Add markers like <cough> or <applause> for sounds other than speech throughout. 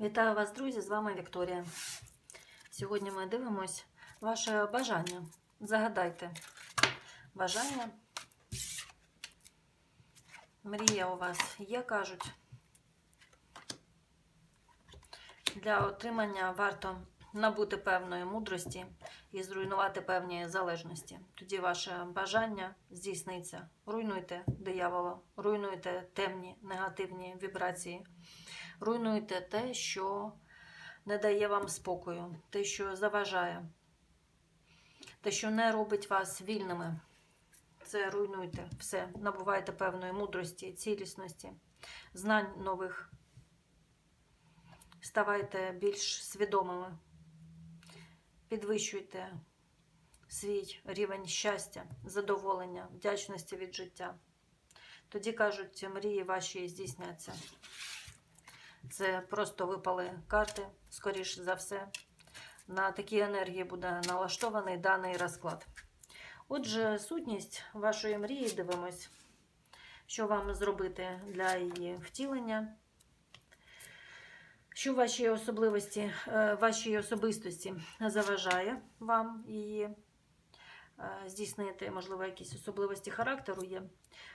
Вітаю вас, друзі! З вами Вікторія. Сьогодні ми дивимось ваше бажання. Загадайте бажання. Мрія у вас є, кажуть. Для отримання варто набути певної мудрості і зруйнувати певні залежності. Тоді ваше бажання здійсниться. Руйнуйте диявола, руйнуйте темні негативні вібрації. Руйнуйте те, що не дає вам спокою, те, що заважає, те, що не робить вас вільними. Це руйнуйте все. Набувайте певної мудрості, цілісності, знань нових. Ставайте більш свідомими, підвищуйте свій рівень щастя, задоволення, вдячності від життя. Тоді кажуть, мрії ваші здійсняться. Це просто випали карти, скоріш за все. На такі енергії буде налаштований даний розклад. Отже, сутність вашої мрії дивимось, що вам зробити для її втілення. Що ваші особливості, е, вашій особистості заважає вам її е, здійснити, можливо, якісь особливості характеру є.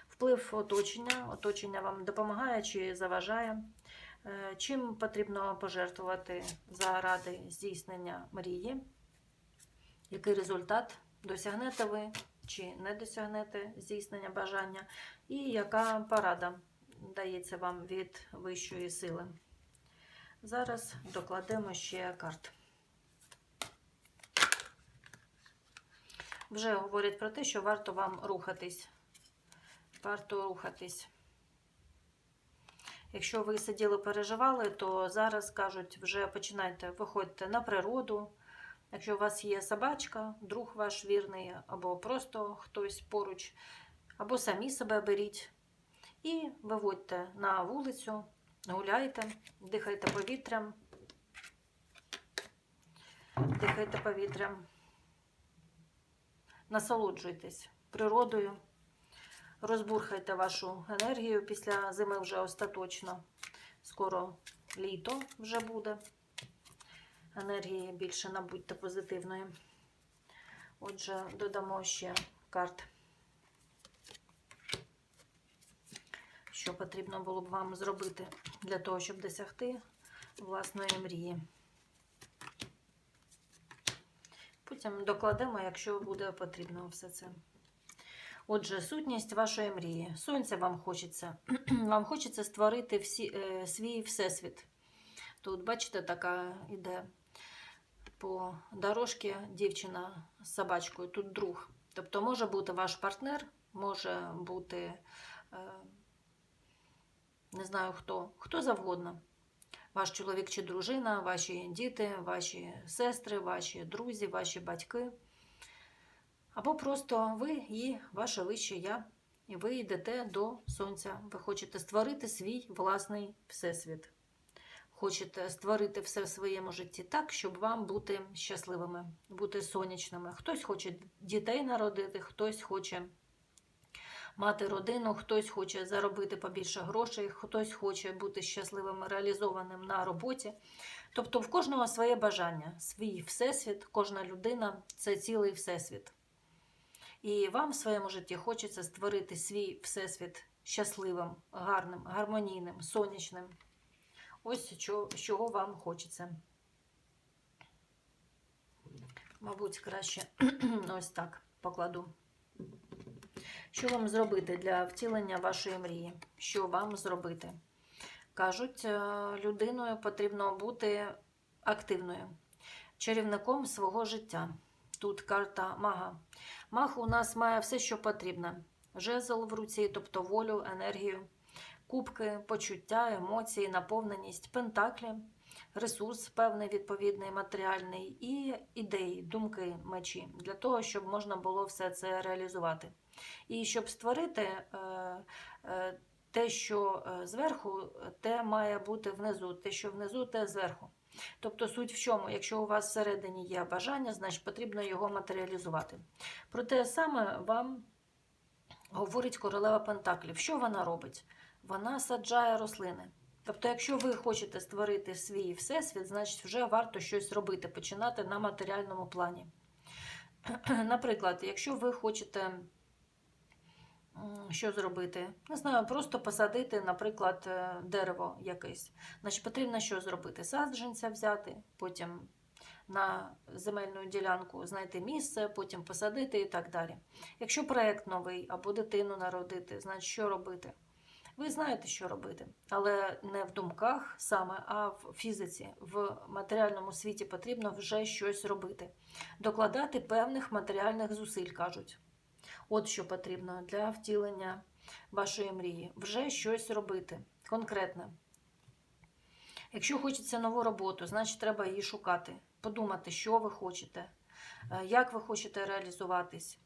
Вплив оточення. Оточення вам допомагає чи заважає. Е, Чим потрібно пожертвувати заради здійснення мрії? Який результат досягнете ви чи не досягнете здійснення бажання? І яка порада дається вам від вищої сили? Зараз докладемо ще карт. Вже говорять про те, що варто вам рухатись. Варто рухатись. Якщо ви сиділи, переживали, то зараз кажуть, вже починайте, виходьте на природу. Якщо у вас є собачка, друг ваш вірний, або просто хтось поруч, або самі себе беріть і виводьте на вулицю, гуляйте, дихайте повітрям, дихайте повітрям, насолоджуйтесь природою. Розбурхайте вашу енергію після зими вже остаточно. Скоро літо вже буде. Енергії більше набудьте позитивної. Отже, додамо ще карт, що потрібно було б вам зробити для того, щоб досягти власної мрії. Потім докладемо, якщо буде потрібно все це. Отже, сутність вашої мрії. Сонця вам хочеться. <clears throat> Вам хочеться створити всі, е, свій всесвіт. Тут, бачите, така іде по дорожці дівчина з собачкою, тут друг. Тобто може бути ваш партнер, може бути, е, не знаю хто, хто завгодно. Ваш чоловік чи дружина, ваші діти, ваші сестри, ваші друзі, ваші батьки. Або просто ви і ваше вище я, і ви йдете до сонця. Ви хочете створити свій власний всесвіт. Хочете створити все в своєму житті так, щоб вам бути щасливими, бути сонячними. Хтось хоче дітей народити, хтось хоче мати родину, хтось хоче заробити побільше грошей, хтось хоче бути щасливим, реалізованим на роботі. Тобто в кожного своє бажання, свій всесвіт, кожна людина це цілий всесвіт. І вам в своєму житті хочеться створити свій всесвіт щасливим, гарним, гармонійним, сонячним. Ось чого вам хочеться. Мабуть, краще <clears throat> ось так покладу. Що вам зробити для втілення вашої мрії? Що вам зробити? Кажуть, людиною потрібно бути активною, чарівником свого життя. Тут карта мага. Маг у нас має все, що потрібно: жезл в руці, тобто волю, енергію, кубки, почуття, емоції, наповненість, пентаклі, ресурс, певний відповідний матеріальний, і ідеї, думки, мечі, для того, щоб можна було все це реалізувати. І щоб створити е, е, те, що е, зверху, те має бути внизу, те, що внизу, те зверху. Тобто суть в чому, якщо у вас всередині є бажання, значить потрібно його матеріалізувати. Про те саме вам говорить королева Пентаклів. Що вона робить? Вона саджає рослини. Тобто, якщо ви хочете створити свій всесвіт, значить вже варто щось робити, починати на матеріальному плані. <clears throat> Наприклад, якщо ви хочете що зробити? Не знаю, просто посадити, наприклад, е, дерево якесь. Значить, потрібно що зробити? Саджанця взяти, потім на земельну ділянку знайти місце, потім посадити і так далі. Якщо проєкт новий або дитину народити, значить що робити? Ви знаєте, що робити, але не в думках саме, а в фізиці, в матеріальному світі потрібно вже щось робити, докладати певних матеріальних зусиль, кажуть. От що потрібно для втілення вашої мрії. Вже щось робити конкретне. Якщо хочеться нову роботу, значить треба її шукати, подумати, що ви хочете, е, як ви хочете реалізуватись,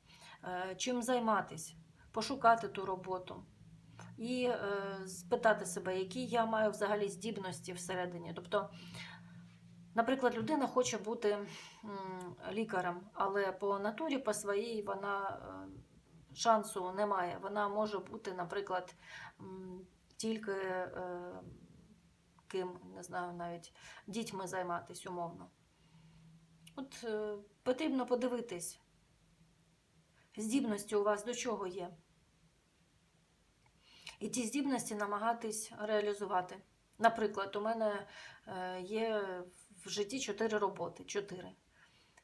е, чим займатись, пошукати ту роботу і е, спитати себе, які я маю взагалі здібності всередині. Тобто, наприклад, людина хоче бути лікарем, але по натурі, по своїй, вона шансу немає. Вона може бути, наприклад, тільки е, ким, не знаю, навіть дітьми займатися умовно. От е, потрібно подивитись, здібності у вас до чого є. І ті здібності намагатись реалізувати. Наприклад, у мене е, є в житті чотири роботи. Чотири.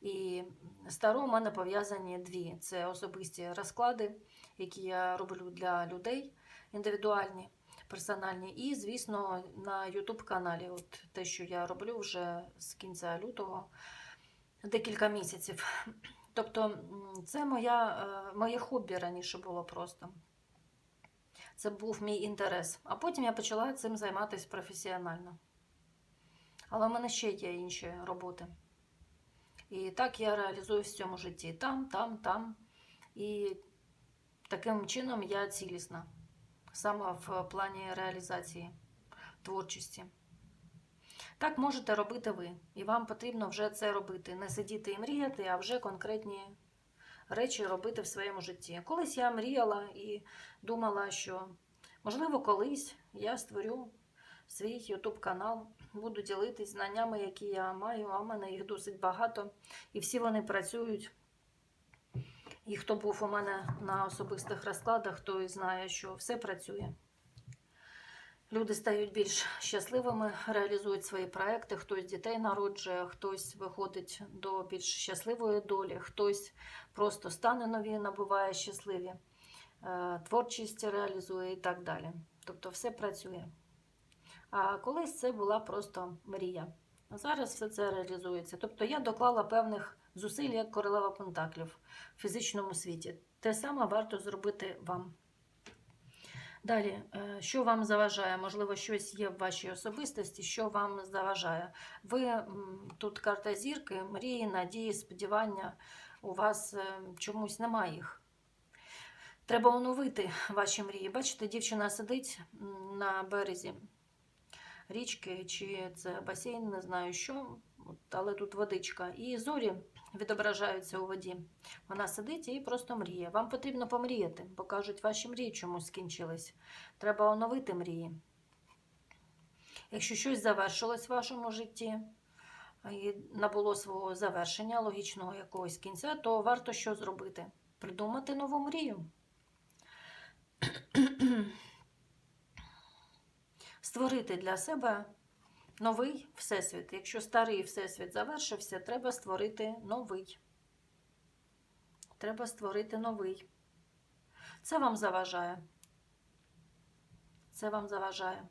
І старо у мене пов'язані дві: це особисті розклади, які я роблю для людей індивідуальні, персональні. І, звісно, на YouTube каналі, от те, що я роблю вже з кінця лютого, декілька місяців. Тобто, це моя, е, моє хобі раніше було просто. Це був мій інтерес. А потім я почала цим займатися професіонально. Але в мене ще є інші роботи. І так я реалізуюсь в цьому житті. Там, там, там. І таким чином я цілісна. Саме в плані реалізації творчості. Так можете робити ви. І вам потрібно вже це робити. Не сидіти і мріяти, а вже конкретні речі робити в своєму житті. Колись я мріяла і думала, що можливо колись я створю свій YouTube канал, буду ділитись знаннями, які я маю, а в мене їх досить багато, і всі вони працюють. І хто був у мене на особистих розкладах, той знає, що все працює. Люди стають більш щасливими, реалізують свої проекти, хтось дітей народжує, хтось виходить до більш щасливої долі, хтось просто стане нові, набуває щасливі, е, творчість реалізує і так далі. Тобто все працює. А колись це була просто мрія. А зараз все це реалізується. Тобто я доклала певних зусиль як королева Пентаклів в фізичному світі. Те саме варто зробити вам. Далі, е, що вам заважає? Можливо, щось є в вашій особистості, що вам заважає. Ви тут карта зірки, мрії, надії, сподівання. У вас е, чомусь немає їх. Треба оновити ваші мрії. Бачите, дівчина сидить на березі річки, чи це басейн, не знаю що, але тут водичка. І зорі відображаються у воді. Вона сидить і просто мріє. Вам потрібно помріяти, бо кажуть, ваші мрії чомусь скінчились. Треба оновити мрії. Якщо щось завершилось в вашому житті і набуло свого завершення, логічного якогось кінця, то варто що зробити? Придумати нову мрію. Створити для себе новий всесвіт. Якщо старий всесвіт завершився, треба створити новий. Треба створити новий. Це вам заважає. Це вам заважає.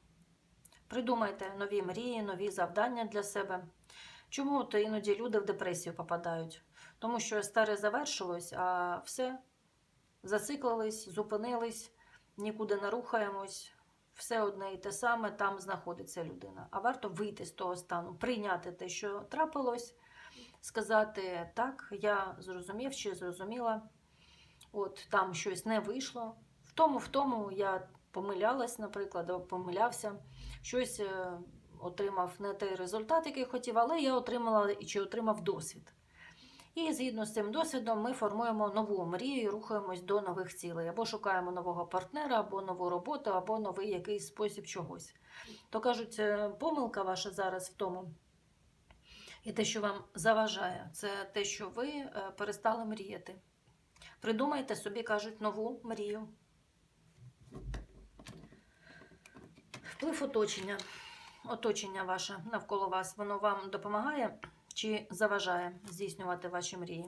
Придумайте нові мрії, нові завдання для себе. Чому то іноді люди в депресію попадають? Тому що старе завершилось, а все зациклились, зупинились, нікуди не рухаємось. Все одне і те саме там знаходиться людина. А варто вийти з того стану, прийняти те, що трапилось, сказати так, я зрозумів чи зрозуміла, от там щось не вийшло. В тому, в тому я помилялась, наприклад, помилявся, щось е, отримав не той результат, який хотів, але я отримала чи отримав досвід. І згідно з цим досвідом ми формуємо нову мрію і рухаємось до нових цілей. Або шукаємо нового партнера, або нову роботу, або новий якийсь спосіб чогось. То кажуть, е, помилка ваша зараз в тому, і те, що вам заважає, це те, що ви е, перестали мріяти. Придумайте собі, кажуть, нову мрію. Вплив оточення. Оточення ваше навколо вас, воно вам допомагає чи заважає здійснювати ваші мрії?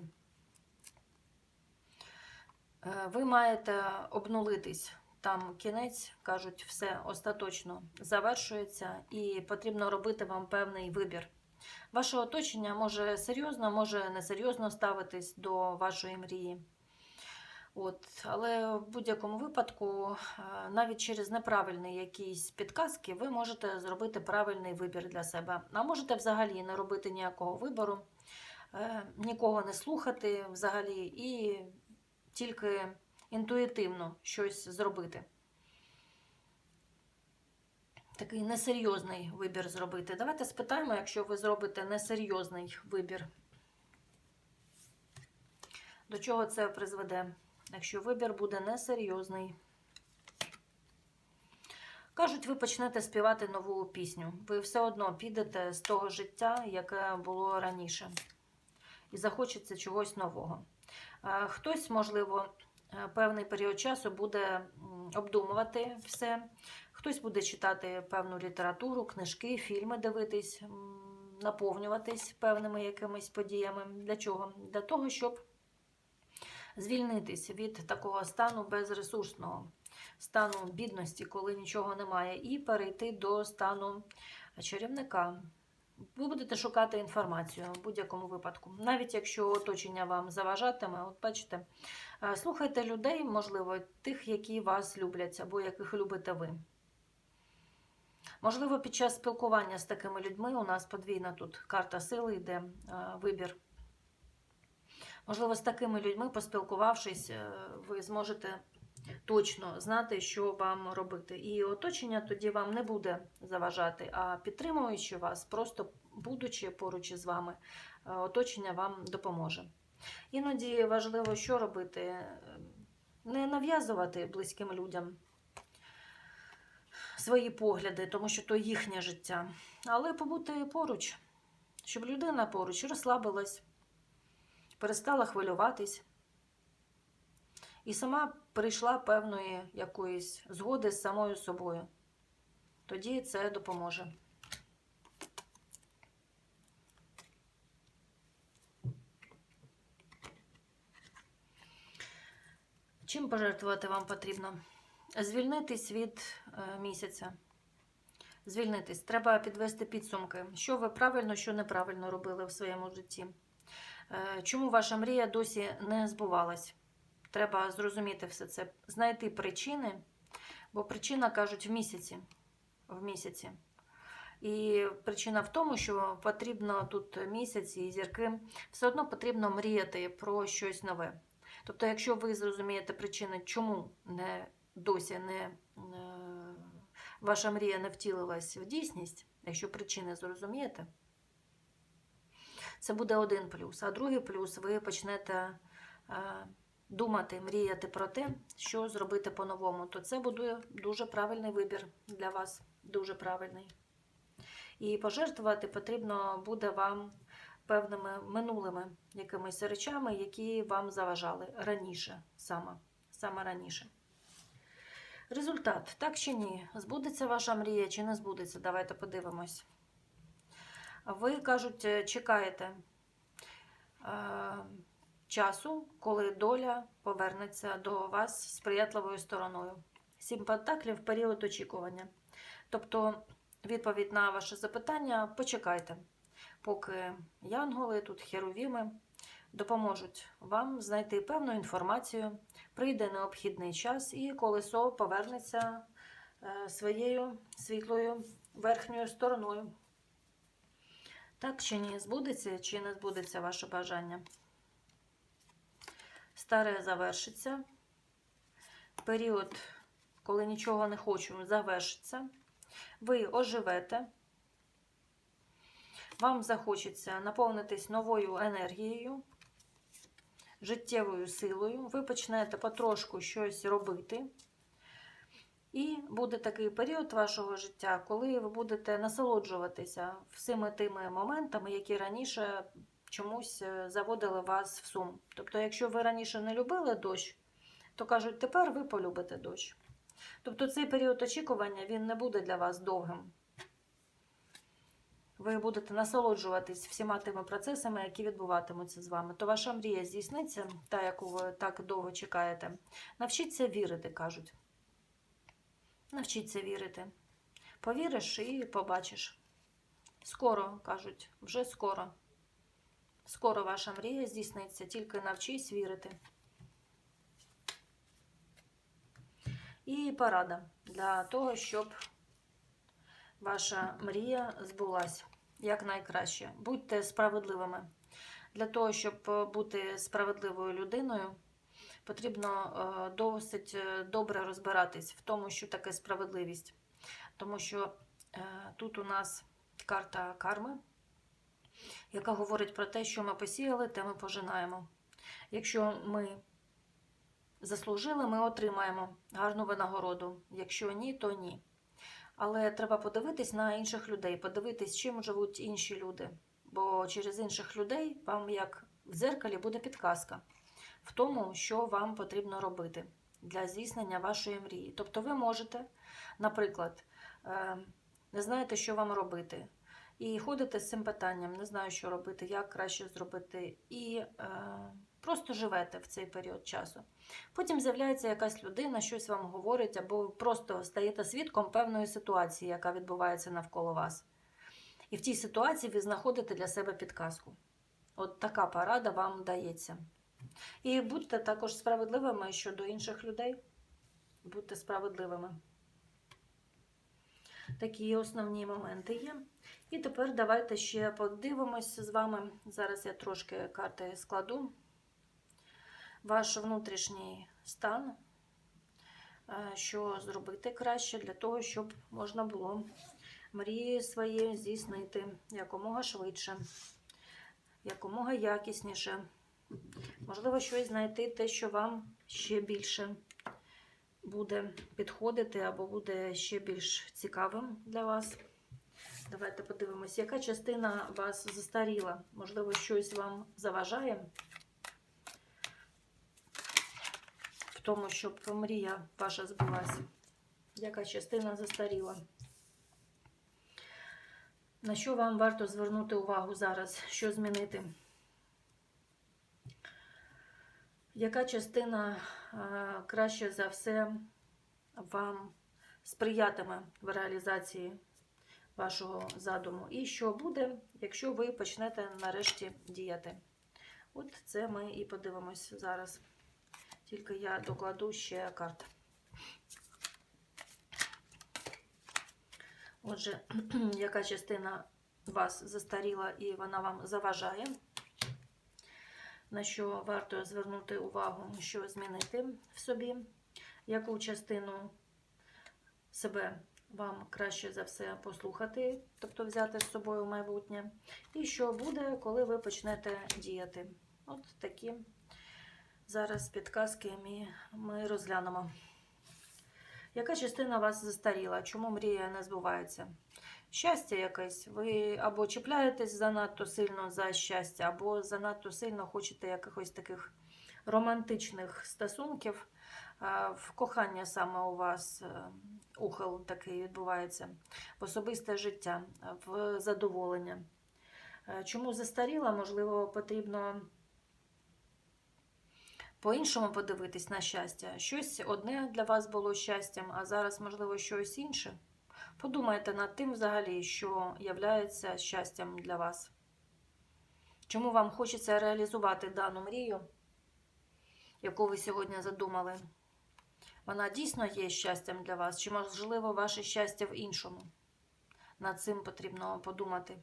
Е, Ви маєте обнулитись. Там кінець, кажуть, все остаточно завершується, і потрібно робити вам певний вибір. Ваше оточення може серйозно, може несерйозно ставитись до вашої мрії. От, але в будь-якому випадку, е, навіть через неправильні якісь підказки, ви можете зробити правильний вибір для себе. А можете взагалі не робити ніякого вибору, е, нікого не слухати взагалі і тільки інтуїтивно щось зробити. Такий несерйозний вибір зробити. Давайте спитаємо, якщо ви зробите несерйозний вибір. До чого це призведе? Якщо вибір буде несерйозний. Кажуть, ви почнете співати нову пісню. Ви все одно підете з того життя, яке було раніше. І захочеться чогось нового. Е, Хтось, можливо, е, певний період часу буде обдумувати все. Хтось буде читати певну літературу, книжки, фільми дивитись, наповнюватись певними якимись подіями. Для чого? Для того, щоб звільнитись від такого стану безресурсного, стану бідності, коли нічого немає, і перейти до стану чарівника. Ви будете шукати інформацію в будь-якому випадку. Навіть якщо оточення вам заважатиме, от бачите, е, слухайте людей, можливо, тих, які вас люблять, або яких любите ви. Можливо, під час спілкування з такими людьми у нас подвійна тут карта сили йде е, вибір. Можливо, з такими людьми, поспілкувавшись, е, ви зможете точно знати, що вам робити. І оточення тоді вам не буде заважати, а підтримуючи вас, просто будучи поруч із вами, е, оточення вам допоможе. Іноді важливо, що робити, Е, не нав'язувати близьким людям свої погляди, тому що то їхнє життя, але побути поруч, щоб людина поруч розслабилась перестала хвилюватись і сама прийшла певної якоїсь згоди з самою собою. Тоді це допоможе. Чим пожертвувати вам потрібно? Звільнитись від е, місяця. Звільнитись. Треба підвести підсумки, що ви правильно, що неправильно робили в своєму житті. Е, Чому ваша мрія досі не збувалась? Треба зрозуміти все це, знайти причини, бо причина кажуть в місяці. В місяці. І причина в тому, що потрібно тут місяць і зірки, все одно потрібно мріяти про щось нове. Тобто, якщо ви зрозумієте причини, чому не досі не, е, ваша мрія не втілилась в дійсність, якщо причини зрозумієте, це буде один плюс. А другий плюс ви почнете е, думати, мріяти про те, що зробити по-новому. То це буде дуже правильний вибір для вас. Дуже правильний. І пожертвувати потрібно буде вам певними минулими якимись речами, які вам заважали раніше, саме, саме раніше. Результат, так чи ні? Збудеться ваша мрія чи не збудеться? Давайте подивимось. Ви кажуть, е, чекаєте е, часу, коли доля повернеться до вас сприятливою стороною. Сім пентаклів період очікування. Тобто, відповідь на ваше запитання почекайте, поки янголи, тут херовіми, допоможуть вам знайти певну інформацію, прийде необхідний час, і колесо повернеться е, своєю світлою верхньою стороною. Так чи ні, збудеться чи не збудеться ваше бажання? Старе завершиться. Період, коли нічого не хочу, завершиться. Ви оживете. Вам захочеться наповнитись новою енергією. життєвою силою. Ви почнете потрошку щось робити. І буде такий період вашого життя, коли ви будете насолоджуватися всіми тими моментами, які раніше чомусь е, заводили вас в сум. Тобто, якщо ви раніше не любили дощ, то кажуть, тепер ви полюбите дощ. Тобто цей період очікування він не буде для вас довгим. Ви будете насолоджуватись всіма тими процесами, які відбуватимуться з вами. То ваша мрія здійсниться, та, яку ви так довго чекаєте. Навчіться вірити, кажуть. Навчіться вірити. Повіриш і побачиш. Скоро, кажуть, вже скоро. Скоро ваша мрія здійсниться, тільки навчись вірити. І порада для того, щоб ваша мрія збулась якнайкраще. Будьте справедливими. Для того, щоб бути справедливою людиною, потрібно е, досить е, добре розбиратись в тому, що таке справедливість. Тому що е, тут у нас карта карми, яка говорить про те, що ми посіяли, те ми пожинаємо. Якщо ми заслужили, ми отримаємо гарну винагороду. Якщо ні, то ні. Але треба подивитись на інших людей, подивитись, чим живуть інші люди. Бо через інших людей вам, як в дзеркалі, буде підказка в тому, що вам потрібно робити для здійснення вашої мрії. Тобто ви можете, наприклад, е, не знаєте, що вам робити, і ходите з цим питанням, не знаю, що робити, як краще зробити, і е, просто живете в цей період часу. Потім з'являється якась людина, щось вам говорить, або просто стаєте свідком певної ситуації, яка відбувається навколо вас. І в тій ситуації ви знаходите для себе підказку. От така порада вам дається. І будьте також справедливими щодо інших людей. Будьте справедливими. Такі основні моменти є. І тепер давайте ще подивимось з вами. Зараз я трошки карти складу. Ваш внутрішній стан, е, що зробити краще для того, щоб можна було мрії свої здійснити якомога швидше, якомога якісніше. Можливо, щось знайти те, що вам ще більше буде підходити або буде ще більш цікавим для вас. Давайте подивимось, яка частина вас застаріла. Можливо, щось вам заважає в тому, щоб мрія ваша збулася. Яка частина застаріла? На що вам варто звернути увагу зараз? Що змінити? Яка частина краще за все вам сприятиме в реалізації вашого задуму? І що буде, якщо ви почнете нарешті діяти? От це ми і подивимось зараз. Тільки я докладу ще карт. Отже, <clears throat> яка частина вас застаріла і вона вам заважає? На що варто звернути увагу, що змінити в собі, яку частину себе вам краще за все послухати, тобто взяти з собою в майбутнє, і що буде, коли ви почнете діяти. От такі зараз підказки ми, розглянемо. Яка частина вас застаріла? Чому мрія не збувається? щастя якесь. Ви або чіпляєтесь занадто сильно за щастя, або занадто сильно хочете якихось таких романтичних стосунків. В кохання саме у вас е, ухил такий відбувається, в особисте життя, в задоволення. Е, чому застаріла, можливо, потрібно по-іншому подивитись на щастя. Щось одне для вас було щастям, а зараз, можливо, щось інше. Подумайте над тим взагалі, що являється щастям для вас. Чому вам хочеться реалізувати дану мрію, яку ви сьогодні задумали? Вона дійсно є щастям для вас, чи, можливо, ваше щастя в іншому? Над цим потрібно подумати.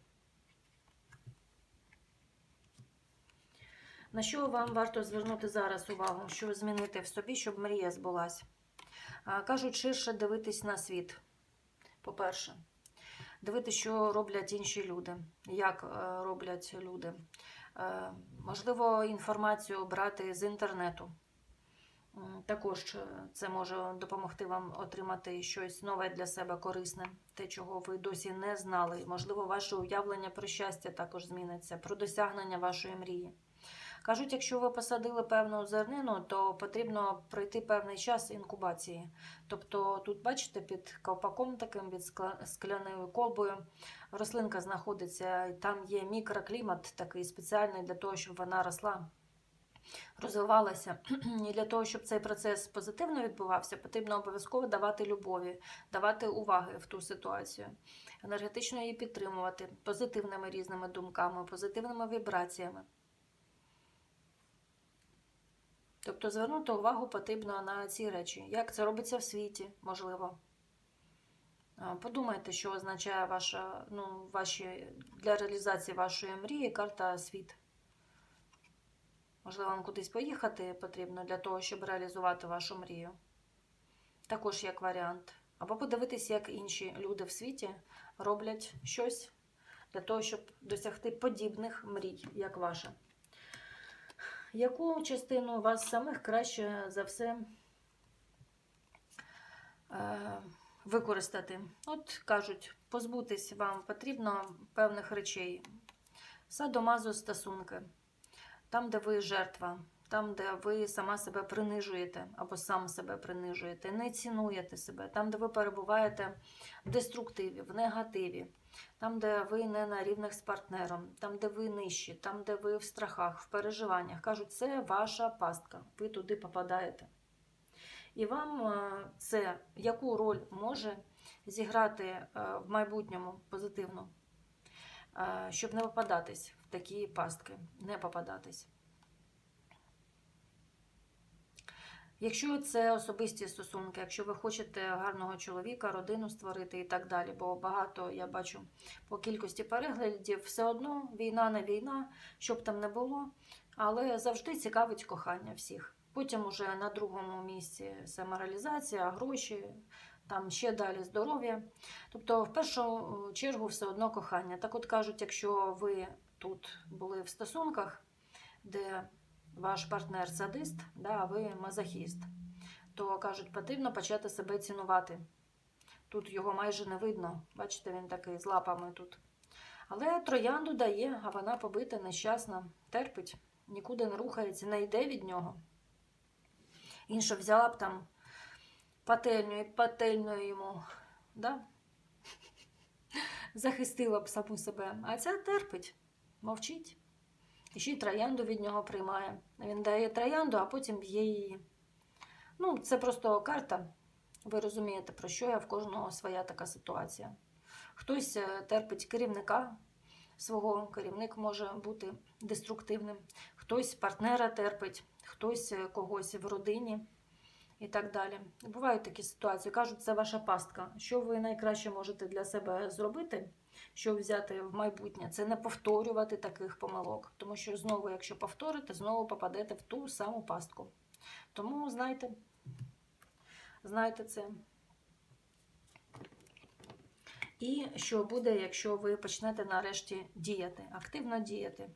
На що вам варто звернути зараз увагу, що змінити в собі, щоб мрія збулась? Кажуть, ширше дивитись на світ. По-перше, дивитися, що роблять інші люди, як е, роблять люди. Е, Можливо, інформацію брати з інтернету. Також е, це може допомогти вам отримати щось нове для себе корисне, те, чого ви досі не знали. Можливо, ваше уявлення про щастя також зміниться, про досягнення вашої мрії. Кажуть, якщо ви посадили певну зернину, то потрібно пройти певний час інкубації. Тобто, тут, бачите, під ковпаком таким, під скляною колбою, рослинка знаходиться, там є мікроклімат такий спеціальний для того, щоб вона росла розвивалася. <clears throat> І для того, щоб цей процес позитивно відбувався, потрібно обов'язково давати любові, давати уваги в ту ситуацію, енергетично її підтримувати позитивними різними думками, позитивними вібраціями. Тобто звернути увагу потрібно на ці речі. Як це робиться в світі, можливо. Подумайте, що означає ваша, ну, ваші, для реалізації вашої мрії карта світ. Можливо, вам кудись поїхати потрібно для того, щоб реалізувати вашу мрію. Також як варіант. Або подивитись, як інші люди в світі роблять щось для того, щоб досягти подібних мрій, як ваша. Яку частину вас самих краще за все е, використати? От кажуть, позбутись вам потрібно певних речей. Садомазо стосунки там, де ви жертва, там, де ви сама себе принижуєте або сам себе принижуєте, не цінуєте себе, там, де ви перебуваєте в деструктиві, в негативі, там, де ви не на рівних з партнером, там, де ви нижчі, там, де ви в страхах, в переживаннях. Кажуть, це ваша пастка, ви туди попадаєте. І вам е, це яку роль може зіграти е, в майбутньому позитивно? Е, щоб не попадатись в такі пастки, не попадатись. Якщо це особисті стосунки, якщо ви хочете гарного чоловіка, родину створити і так далі, бо багато я бачу по кількості переглядів, все одно війна не війна, щоб там не було, але завжди цікавить кохання всіх. Потім уже на другому місці самореалізація, гроші, там ще далі здоров'я. Тобто, в першу чергу, все одно кохання. Так от кажуть, якщо ви тут були в стосунках, де ваш партнер садист, да, а ви мазохіст, то кажуть, потрібно почати себе цінувати. Тут його майже не видно. Бачите, він такий з лапами тут. Але троянду дає, а вона побита, нещасна, терпить, нікуди не рухається, не йде від нього. Інша взяла б там пательню і пательню йому, да? захистила б саму себе. А ця терпить, мовчить. І ще й троянду від нього приймає. Він дає троянду, а потім б'є її. Ну, це просто карта. Ви розумієте, про що я в кожного своя така ситуація. Хтось е, терпить керівника свого, керівник може бути деструктивним, хтось партнера терпить, хтось е, когось в родині і так далі. Бувають такі ситуації. Кажуть, це ваша пастка. Що ви найкраще можете для себе зробити, що взяти в майбутнє, це не повторювати таких помилок. Тому що знову, якщо повторите, знову попадете в ту саму пастку. Тому знайте, знайте це. І що буде, якщо ви почнете нарешті діяти, активно діяти.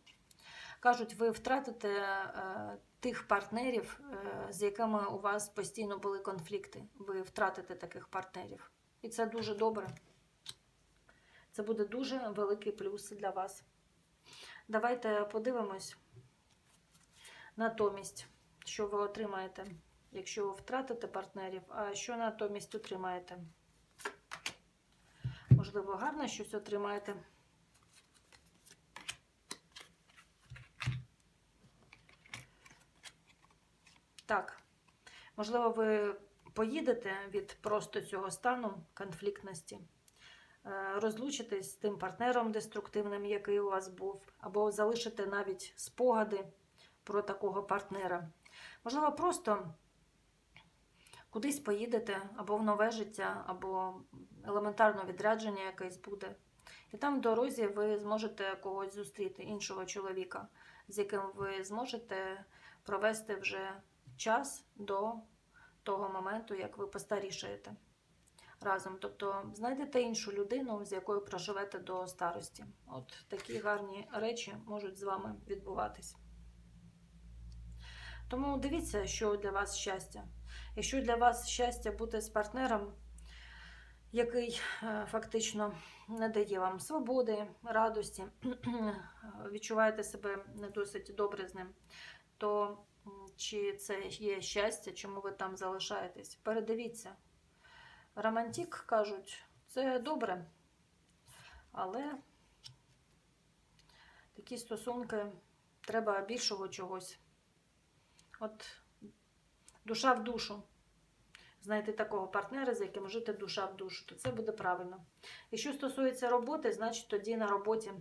Кажуть, ви втратите е, тих партнерів, е, з якими у вас постійно були конфлікти. Ви втратите таких партнерів. І це дуже добре. Це буде дуже великий плюс для вас. Давайте подивимось натомість, що ви отримаєте, якщо ви втратите партнерів, а що натомість отримаєте. Можливо, гарно щось отримаєте. Так, можливо, ви поїдете від просто цього стану конфліктності, е, розлучитесь з тим партнером деструктивним, який у вас був, або залишите навіть спогади про такого партнера. Можливо, просто кудись поїдете, або в нове життя, або елементарно відрядження якесь буде. І там в дорозі ви зможете когось зустріти, іншого чоловіка, з яким ви зможете провести вже час до того моменту, як ви постарішаєте. Разом. Тобто знайдете іншу людину, з якою проживете до старості. От такі гарні речі можуть з вами відбуватись. Тому дивіться, що для вас щастя. Якщо для вас щастя бути з партнером, який е, фактично не дає вам свободи, радості, <clears throat> відчуваєте себе не досить добре з ним, то чи це є щастя, чому ви там залишаєтесь? Передивіться. Романтик кажуть, це добре, але такі стосунки треба більшого чогось. От душа в душу. Знайти такого партнера, з яким жити душа в душу, то це буде правильно. І що стосується роботи, значить тоді на роботі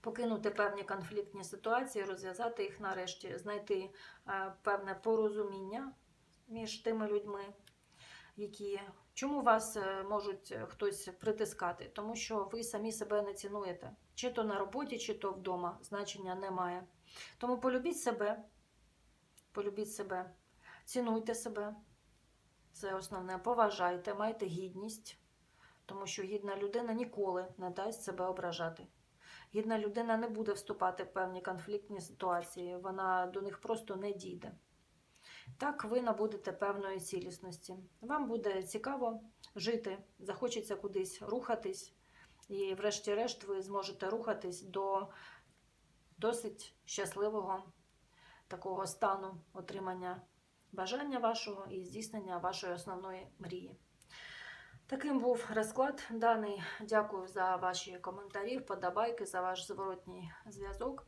покинути певні конфліктні ситуації, розв'язати їх нарешті, знайти е, певне порозуміння між тими людьми, які чому вас е, можуть е, хтось притискати, тому що ви самі себе не цінуєте. Чи то на роботі, чи то вдома, значення немає. Тому полюбіть себе, полюбіть себе, цінуйте себе. Це основне. Поважайте, майте гідність, тому що гідна людина ніколи не дасть себе ображати. Гідна людина не буде вступати в певні конфліктні ситуації, вона до них просто не дійде. Так ви набудете певної цілісності. Вам буде цікаво жити, захочеться кудись рухатись, і, врешті-решт, ви зможете рухатись до досить щасливого такого стану отримання бажання вашого і здійснення вашої основної мрії. Таким був розклад даний. Дякую за ваші коментарі, вподобайки, за ваш зворотній зв'язок.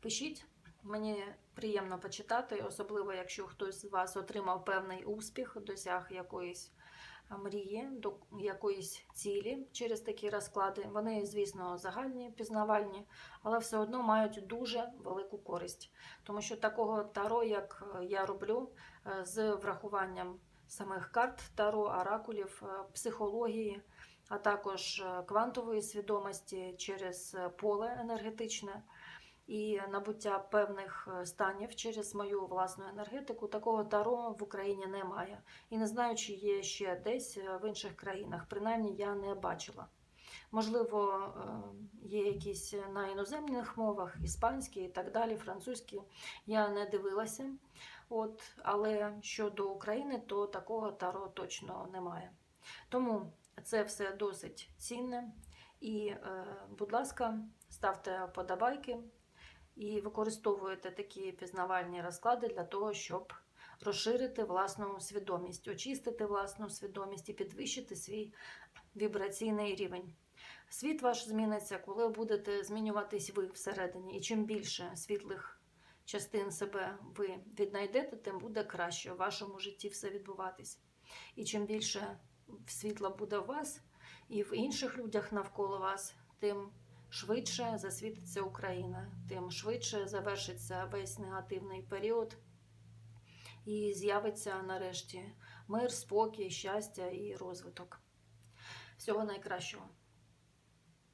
Пишіть, мені приємно почитати, особливо якщо хтось з вас отримав певний успіх, досяг якоїсь мрії, до якоїсь цілі через такі розклади. Вони, звісно, загальні, пізнавальні, але все одно мають дуже велику користь. Тому що такого таро, як я роблю, е, з врахуванням самих карт таро, оракулів, е, психології, а також е, квантової свідомості через е, поле енергетичне і набуття певних е, станів через мою власну енергетику, такого таро в Україні немає. І не знаю, чи є ще десь е, в інших країнах. Принаймні я не бачила. Можливо, е, є якісь на іноземних мовах, іспанські і так далі, французькі. Я не дивилася. От, але щодо України, то такого таро точно немає. Тому це все досить цінне. І, будь ласка, ставте подобайки і використовуєте такі пізнавальні розклади для того, щоб розширити власну свідомість, очистити власну свідомість і підвищити свій вібраційний рівень. Світ ваш зміниться, коли будете змінюватись ви всередині. І чим більше світлих частин себе ви віднайдете, тим буде краще в вашому житті все відбуватись. І чим більше світла буде в вас і в інших людях навколо вас, тим швидше засвітиться Україна, тим швидше завершиться весь негативний період і з'явиться нарешті мир, спокій, щастя і розвиток. Всього найкращого.